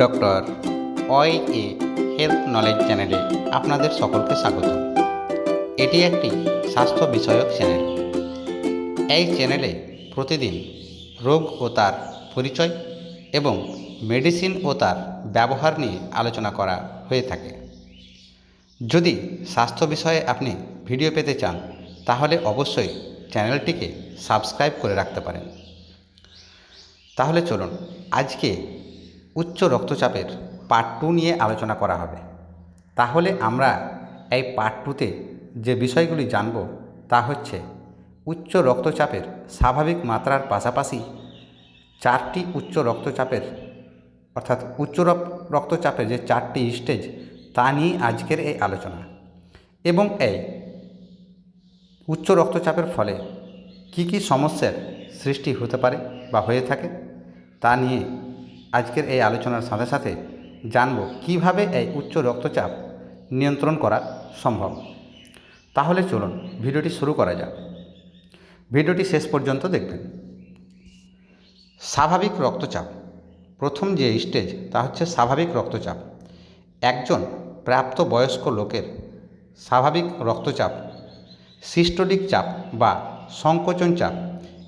Doctor অয় এ health knowledge চ্যানেলে আপনাদের সকলকে স্বাগত। এটি একটি স্বাস্থ্য বিষয়ক চ্যানেল। এই চ্যানেলে প্রতিদিন রোগ ও তার পরিচয় এবং মেডিসিন ও তার ব্যবহার নিয়ে আলোচনা করা হয়ে থাকে। যদি স্বাস্থ্য বিষয়ে আপনি ভিডিও পেতে চান, তাহলে অবশ্যই চ্যানেলটিকে সাবস্ক্রাইব করে রাখতে পারেন। তাহলে চলুন, আজকে উচ্চ রক্তচাপের পার্ট টু নিয়ে আলোচনা করা হবে। তাহলে আমরা এই পার্ট টুতে যে বিষয়গুলি জানব তা হচ্ছে উচ্চ রক্তচাপের স্বাভাবিক মাত্রার পাশাপাশি চারটি উচ্চ রক্তচাপের অর্থাৎ উচ্চ রক্তচাপের যে চারটি স্টেজ তা নিয়ে আজকের এই আলোচনা। এবং এই উচ্চ রক্তচাপের ফলে কি কি সমস্যার সৃষ্টি হতে পারে বা হয়ে থাকে তা নিয়ে আজকের এই আলোচনার সাথে সাথে জানব কীভাবে এই উচ্চ রক্তচাপ নিয়ন্ত্রণ করা সম্ভব। তাহলে চলুন ভিডিওটি শুরু করা যাক। ভিডিওটি শেষ পর্যন্ত দেখবেন। স্বাভাবিক রক্তচাপ। প্রথম যে স্টেজ, তা হচ্ছে স্বাভাবিক রক্তচাপ। একজন প্রাপ্ত বয়স্ক লোকের স্বাভাবিক রক্তচাপ সিস্টোলিক চাপ বা সংকোচন চাপ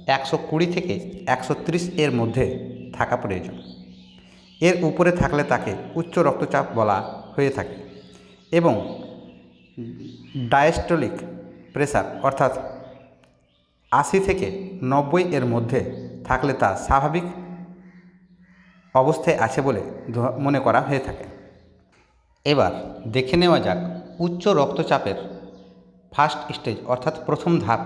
একশো কুড়ি থেকে একশো ত্রিশ এর মধ্যে থাকা প্রয়োজন। এর উপরে থাকলে তাকে উচ্চ রক্তচাপ বলা হয়ে থাকে এবং ডায়াস্টোলিক প্রেসার অর্থাৎ আশি থেকে নব্বই এর মধ্যে থাকলে তা স্বাভাবিক অবস্থায় আছে বলে মনে করা হয়ে থাকে। এবার দেখে নেওয়া যাক উচ্চ রক্তচাপের ফার্স্ট স্টেজ অর্থাৎ প্রথম ধাপ।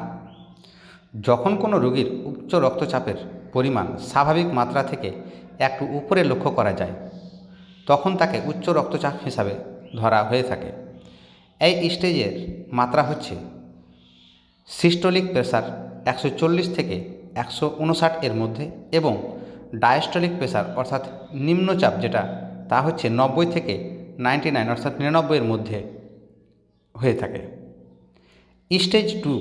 যখন কোনো রোগীর উচ্চ রক্তচাপের পরিমাণ স্বাভাবিক মাত্রা থেকে একটু উপরে লক্ষ্য করা যায়। তখন তাকে উচ্চ রক্তচাপ হিসাবে ধরা হয়ে থাকে। এই স্টেজের মাত্রা হচ্ছে সিস্টোলিক প্রেসার একশো চল্লিশ থেকে একশো উনষাট এর মধ্যে এবং ডায়াস্টোলিক প্রেসার অর্থাৎ নিম্নচাপ যেটা, তা হচ্ছে নব্বই থেকে নাইনটি নাইন অর্থাৎ নিরানব্বইয়ের মধ্যে হয়ে থাকে। স্টেজ টু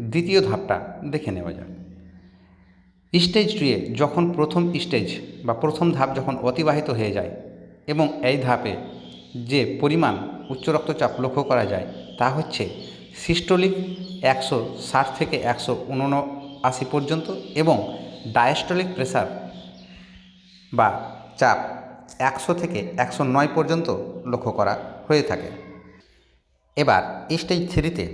দ্বিতীয় ধাপটা দেখে নেওয়া যাক। স্টেজ টুয়ে যখন প্রথম স্টেজ বা প্রথম ধাপ যখন অতিবাহিত হয়ে যায় এবং এই ধাপে যে পরিমাণ উচ্চ রক্তচাপ লক্ষ্য করা যায় তা হচ্ছে সিস্টোলিক একশো ষাট থেকে একশো উনআশি পর্যন্ত এবং ডায়াস্টোলিক প্রেসার বা চাপ একশো থেকে একশো নয় পর্যন্ত লক্ষ্য করা হয়ে থাকে। এবার স্টেজ থ্রিতে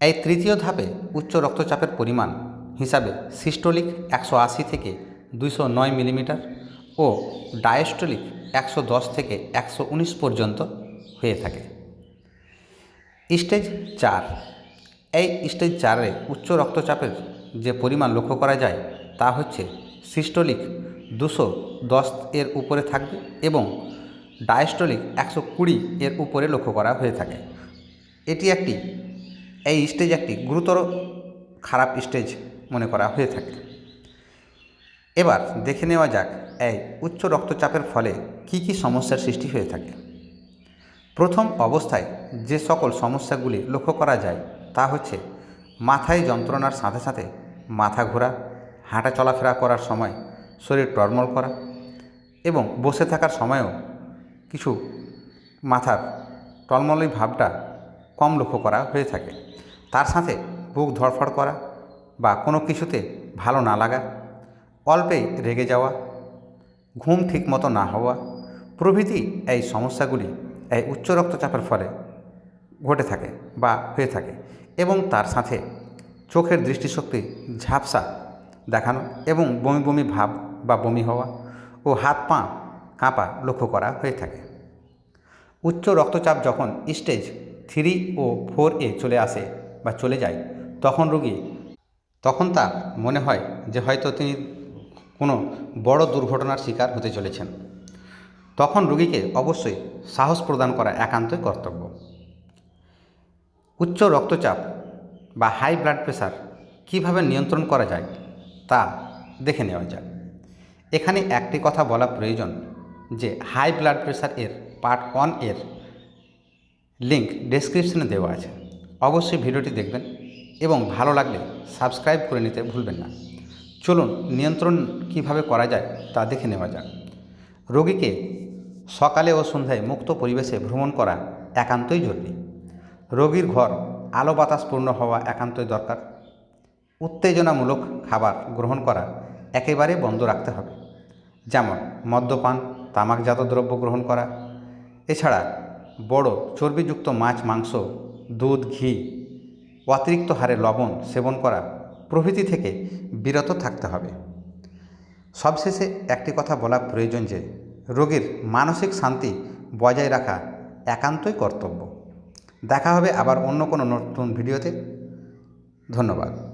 এই তৃতীয় ধাপে উচ্চ রক্তচাপের পরিমাণ হিসাবে সিস্টোলিক একশো আশি থেকে দুইশো নয় মিলিমিটার ও ডায়াস্টোলিক একশো দশ থেকে একশো উনিশ পর্যন্ত হয়ে থাকে। স্টেজ চার। এই স্টেজ চারে উচ্চ রক্তচাপের যে পরিমাণ লক্ষ্য করা যায় তা হচ্ছে সিস্টোলিক দুশো দশ এর উপরে থাকবে এবং ডায়াস্টোলিক একশো কুড়ি এর উপরে লক্ষ্য করা হয়ে থাকে। এটি একটি, এই স্টেজ একটি গুরুতর খারাপ স্টেজ মনে করা হয়ে থাকে। এবার দেখে নেওয়া যাক এই উচ্চ রক্তচাপের ফলে কি কি সমস্যার সৃষ্টি হয়ে থাকে। প্রথম অবস্থায় যে সকল সমস্যাগুলি লক্ষ্য করা যায় তা হচ্ছে মাথায় যন্ত্রণার সাথে সাথে মাথা ঘোরা, হাঁটা চলাফেরা করার সময় শরীর টরমল করা এবং বসে থাকার সময়ও কিছু মাথার টলমলি ভাবটা কম লক্ষ্য করা হয়ে থাকে। তার সাথে বুক ধড়ফড় করা বা কোনো কিছুতে ভালো না লাগা অল্পে রেগে যাওয়া, ঘুম ঠিকমতো না হওয়া, প্রভৃতি এই সমস্যাগুলি এই উচ্চ রক্তচাপের ফলে ঘটে থাকে বা হয়ে থাকে এবং তার সাথে চোখের দৃষ্টিশক্তি ঝাপসা দেখানো এবং বমি বমি ভাব বা বমি হওয়া ও হাত পা কাঁপা লক্ষ্য করা হয়ে থাকে। উচ্চ রক্তচাপ যখন স্টেজ থ্রি ও ফোর এ চলে আসে বা চলে যায়, তখন রোগী তখন তার মনে হয় যে হয়তো তিনি কোনো বড় দুর্ঘটনার শিকার হতে চলেছেন। তখন রোগীকে অবশ্যই সাহস প্রদান করা একান্তই কর্তব্য। উচ্চ রক্তচাপ বা হাই ব্লাড প্রেশার কীভাবে নিয়ন্ত্রণ করা যায় তা দেখে নেওয়া যাক। এখানে একটি কথা বলা প্রয়োজন যে হাই ব্লাড প্রেশার এর পার্ট ওয়ানের লিঙ্ক ডেসক্রিপশনে দেওয়া আছে। অবশ্যই ভিডিওটি দেখবেন। এবং ভালো লাগলে সাবস্ক্রাইব করে নিতে ভুলবেন না। চলুন, নিয়ন্ত্রণ কীভাবে করা যায় তা দেখে নেওয়া যাক। রোগীকে সকালে ও সন্ধ্যায় মুক্ত পরিবেশে ভ্রমণ করা একান্তই জরুরি। রোগীর ঘর আলো বাতাসপূর্ণ হওয়া একান্তই দরকার। উত্তেজনামূলক খাবার গ্রহণ করা একেবারে বন্ধ রাখতে হবে। যেমন, মদ্যপান, তামাকজাত দ্রব্য গ্রহণ করা। এছাড়া বড় চর্বিযুক্ত মাছ, মাংস, দুধ, ঘি অতিরিক্ত হারে লবণ সেবন করা প্রভৃতি থেকে বিরত থাকতে হবে। সবশেষে একটি কথা বলা প্রয়োজন যে, রোগীর মানসিক শান্তি বজায় রাখা একান্তই কর্তব্য। দেখা হবে আবার অন্য কোনো নতুন ভিডিওতে। ধন্যবাদ।